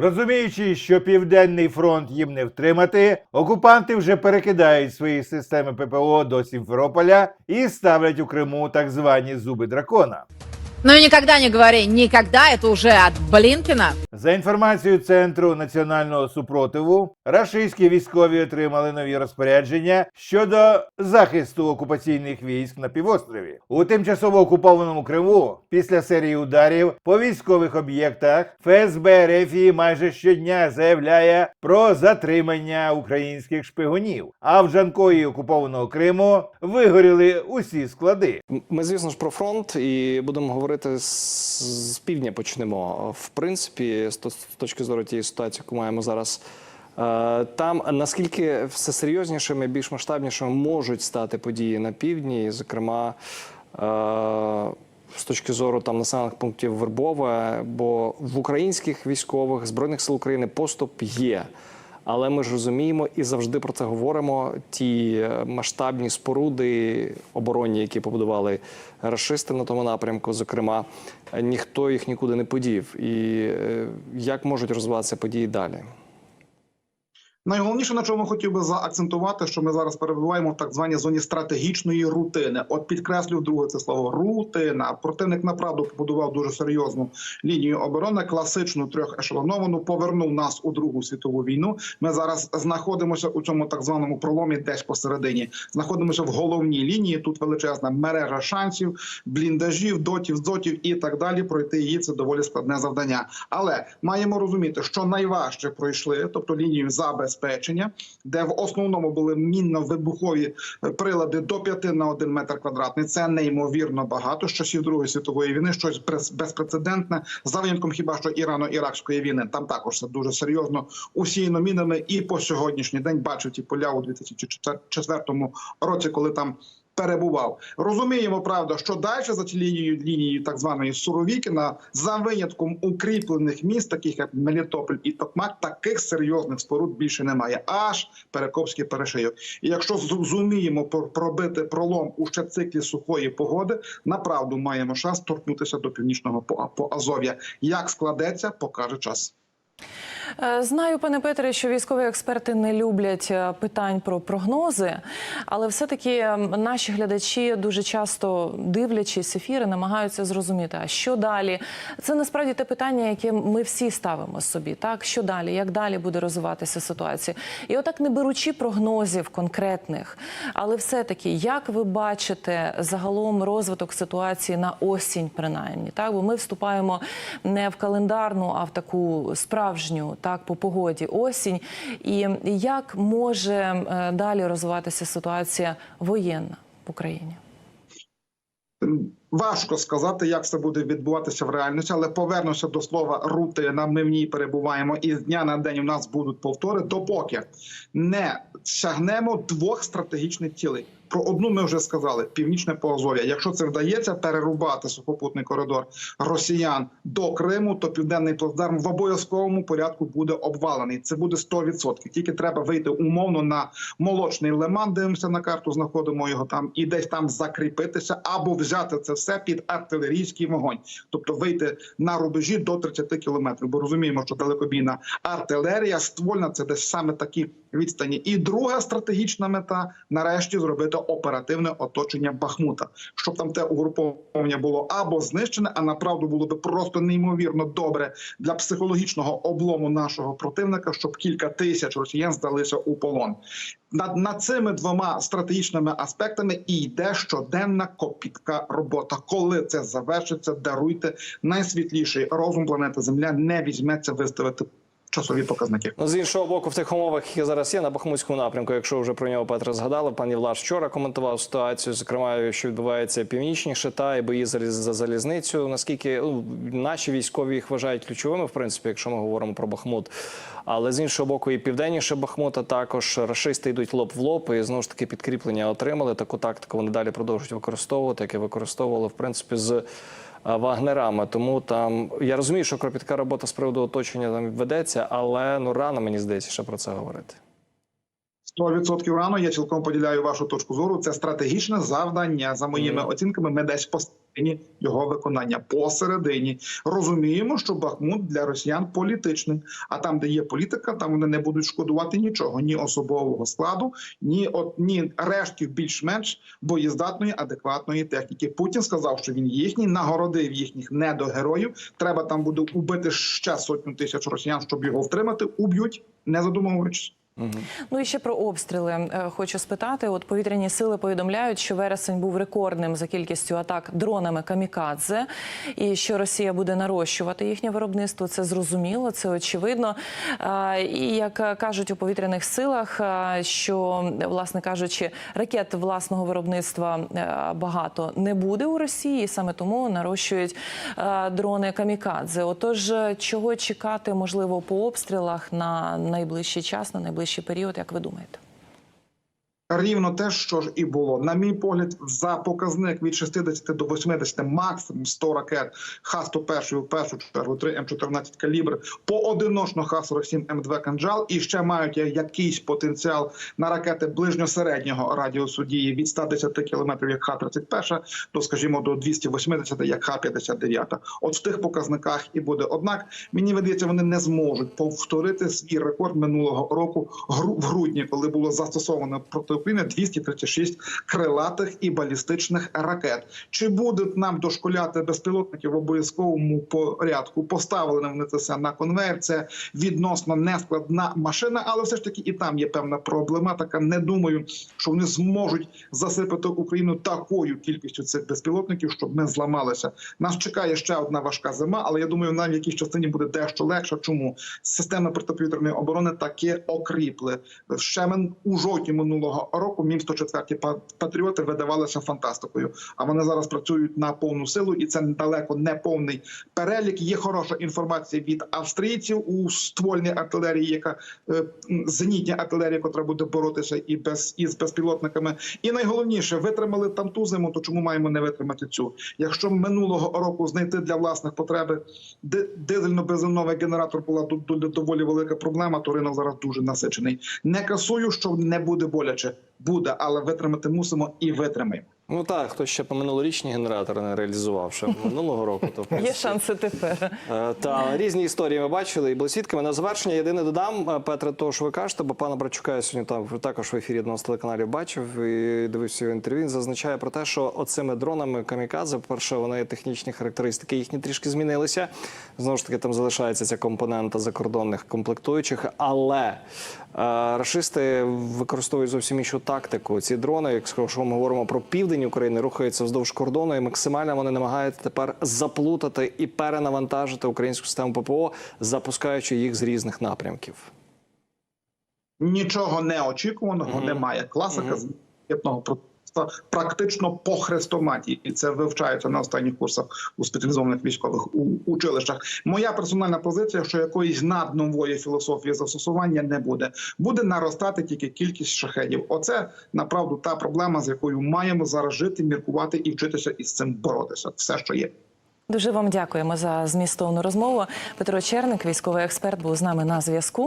Розуміючи, що південний фронт їм не втримати, окупанти вже перекидають свої системи ППО до Сімферополя і ставлять у Криму так звані зуби дракона. Ну и никогда не говори никогда, это уже от Блинкина. За інформацією Центру національного супротиву, рашистські військові отримали нові розпорядження щодо захисту окупаційних військ на півострові. У тимчасово окупованому Криму після серії ударів по військових об'єктах ФСБ РФ майже щодня заявляє про затримання українських шпигунів. А в Джанкої окупованого Криму вигоріли усі склади. Ми, звісно ж, про фронт і будемо говорити з, з півдня. Почнемо. В принципі, з, з точки зору тієї ситуації, яку маємо зараз. е, Там наскільки все серйознішими, більш масштабнішими можуть стати події на півдні, зокрема, е, з точки зору там населених пунктів Вербове, бо в українських військових збройних сил України поступ є. Але ми ж розуміємо і завжди про це говоримо. Ті е, масштабні споруди оборонні, які побудували расисти на тому напрямку, зокрема, ніхто їх нікуди не подів. І е, як можуть розвиватися події далі? Найголовніше, на чому хотів би заакцентувати, що ми зараз перебуваємо в так званій зоні стратегічної рутини. От підкреслю друге це слово рутина. Противник направду побудував дуже серйозну лінію оборони, класичну трьохешелоновану, повернув нас у Другу світову війну. Ми зараз знаходимося у цьому так званому проломі, десь посередині. Знаходимося в головній лінії. Тут величезна мережа шансів, бліндажів, дотів, зотів і так далі. Пройти її це доволі складне завдання. Але маємо розуміти, що найважче пройшли, тобто лінію забезпечення, де в основному були мінно-вибухові е, прилади до 5 на 1 метр квадратний. Це неймовірно багато. З часів Другої світової війни щось безпрецедентне за винятком хіба що ірано-іракської війни. Там також все дуже серйозно усіяно мінами. І по сьогоднішній день бачив ті поля у 2004 році, коли там. Перебував, розуміємо, правда, що далі за цією лінією так званої Суровікіна, за винятком укріплених міст, таких як Мелітополь і Токмак, таких серйозних споруд більше немає. Аж Перекопський перешийок. І якщо зуміємо пробити пролом у ще циклі сухої погоди, направду маємо шанс торкнутися до північного по Азов'я. Як складеться, покаже час. Е, Знаю, пане Петре, що військові експерти не люблять е, питань про прогнози, але все-таки наші глядачі дуже часто дивлячись ефіри, намагаються зрозуміти, а що далі. Це насправді те питання, яке ми всі ставимо собі. Так, що далі, як далі буде розвиватися ситуація? І отак, не беручи прогнозів конкретних, але все-таки, як ви бачите загалом розвиток ситуації на осінь, принаймні, так бо ми вступаємо не в календарну, а в таку справжню, так по погоді осінь. І як може е, далі розвиватися ситуація воєнна в Україні? Важко сказати, як це буде відбуватися в реальності, але повернуся до слова рутина. Ми в ній перебуваємо, і з дня на день у нас будуть повтори, допоки не сягнемо двох стратегічних цілей. Про одну ми вже сказали: північне Поазов'я. Якщо це вдається перерубати сухопутний коридор росіян до Криму, то південний плацдарм в обов'язковому порядку буде обвалений. Це буде 100%. Тільки треба вийти умовно на молочний лиман. Дивимося на карту, знаходимо його там і десь там закріпитися або взяти це все під артилерійський вогонь, тобто вийти на рубежі до 30 кілометрів. Бо розуміємо, що далекобійна артилерія ствольна це десь саме такі відстані. І друга стратегічна мета нарешті зробити оперативне оточення Бахмута, щоб там те угруповання було або знищене, а направду було би просто неймовірно добре для психологічного облому нашого противника, щоб кілька тисяч росіян здалися у полон. Над, над цими двома стратегічними аспектами і йде щоденна копітка робота. Коли це завершиться, даруйте найсвітліший розум планети Земля не візьметься виставити часові показники. Ну, з іншого боку, в тих умовах, які зараз є на Бахмутському напрямку, якщо вже про нього Петро згадали, пан Євлаш вчора коментував ситуацію, зокрема, що відбувається північніше, та і бої за залізницю. Наскільки ну, наші військові їх вважають ключовими, в принципі, якщо ми говоримо про Бахмут. Але з іншого боку, і південніше Бахмута також рашисти йдуть лоб в лоб, і знову ж таки підкріплення отримали. Таку тактику вони далі продовжують використовувати, як і використовували в принципі з вагнерами. Тому там я розумію, що кропітка робота з приводу оточення там ведеться, але ну рано мені здається ще про це говорити. 100% рано. Я цілком поділяю вашу точку зору. Це стратегічне завдання. За моїми оцінками, ми десь посередині його виконання. Посередині розуміємо, що Бахмут для росіян політичний. А там, де є політика, там вони не будуть шкодувати нічого: ні особового складу, ні от ні рештів більш-менш боєздатної, адекватної техніки. Путін сказав, що він їхній нагородив їхніх недогероїв. Треба там буде убити ще сотню тисяч росіян, щоб його втримати. Уб'ють, не задумовуючись. Ну і ще про обстріли е, хочу спитати. От повітряні сили повідомляють, що вересень був рекордним за кількістю атак дронами камікадзе, і що Росія буде нарощувати їхнє виробництво. Це зрозуміло, це очевидно. І як кажуть у повітряних силах, що власне кажучи, ракет власного виробництва е, багато не буде у Росії, і саме тому нарощують е, дрони камікадзе. Отож, чого чекати можливо по обстрілах на найближчий час, на найближчий період, як ви думаєте? Рівно те, що ж і було. На мій погляд, за показник від 60 до 80, максимум 100 ракет Х-101, в першу чергу 3 М14 калібр, поодиночно Х-47 М2 «Канджал» і ще мають якийсь потенціал на ракети ближньосереднього радіусу дії від 110 км, як Х-31, до, скажімо, до 280, як Х-59. От в тих показниках і буде. Однак, мені видається, вони не зможуть повторити свій рекорд минулого року в грудні, коли було застосовано проти України 236 крилатих і балістичних ракет. Чи будуть нам дошколяти безпілотників в обов'язковому порядку? Поставили вони це на конвейер. Це відносно нескладна машина, але все ж таки і там є певна проблематика. Не думаю, що вони зможуть засипати Україну такою кількістю цих безпілотників, щоб ми зламалися. Нас чекає ще одна важка зима, але я думаю, нам в якійсь частині буде дещо легше. Чому системи протиповітряної оборони таки окріпли? Ще мен у жовтні минулого року мім 104 па- патріоти видавалися фантастикою. А вони зараз працюють на повну силу, і це далеко не повний перелік. Є хороша інформація від австрійців у ствольній артилерії, яка е, зенітня артилерія, яка буде боротися і без із безпілотниками. І найголовніше витримали там ту зиму. То чому маємо не витримати цю? Якщо минулого року знайти для власних потреб ди- дизельно-бензиновий генератор була доволі велика проблема, то ринок зараз дуже насичений. Не касую, що не буде боляче. Буде, але витримати мусимо і витримаємо. Ну так, хтось ще по минулорічні генератори не реалізував ще минулого року. То Є шанси тепер. Е, Та різні історії ми бачили і були свідками. На завершення єдине додам, е, Петре, того, що ви кажете, бо пана Брачука я сьогодні там також в ефірі одного з телеканалів бачив і дивився його інтерв'ю. Він зазначає про те, що оцими дронами камікадзе, по-перше, вони технічні характеристики їхні трішки змінилися. Знову ж таки, там залишається ця компонента закордонних комплектуючих, але е, рашисти використовують зовсім іншу тактику. Ці дрони, якщо ми говоримо про південь України, рухаються вздовж кордону, і максимально вони намагаються тепер заплутати і перенавантажити українську систему ППО, запускаючи їх з різних напрямків. Нічого неочікуваного Мгм. немає. Класика з ракетного процесу практично по хрестоматії, і це вивчається на останніх курсах у спеціалізованих військових училищах. Моя персональна позиція, що якоїсь наднової філософії застосування не буде. Буде наростати тільки кількість шахедів. Оце направду та проблема, з якою маємо зараз жити, міркувати і вчитися із цим боротися. Все, що є. Дуже вам дякуємо за змістовну розмову. Петро Черник, військовий експерт, був з нами на зв'язку.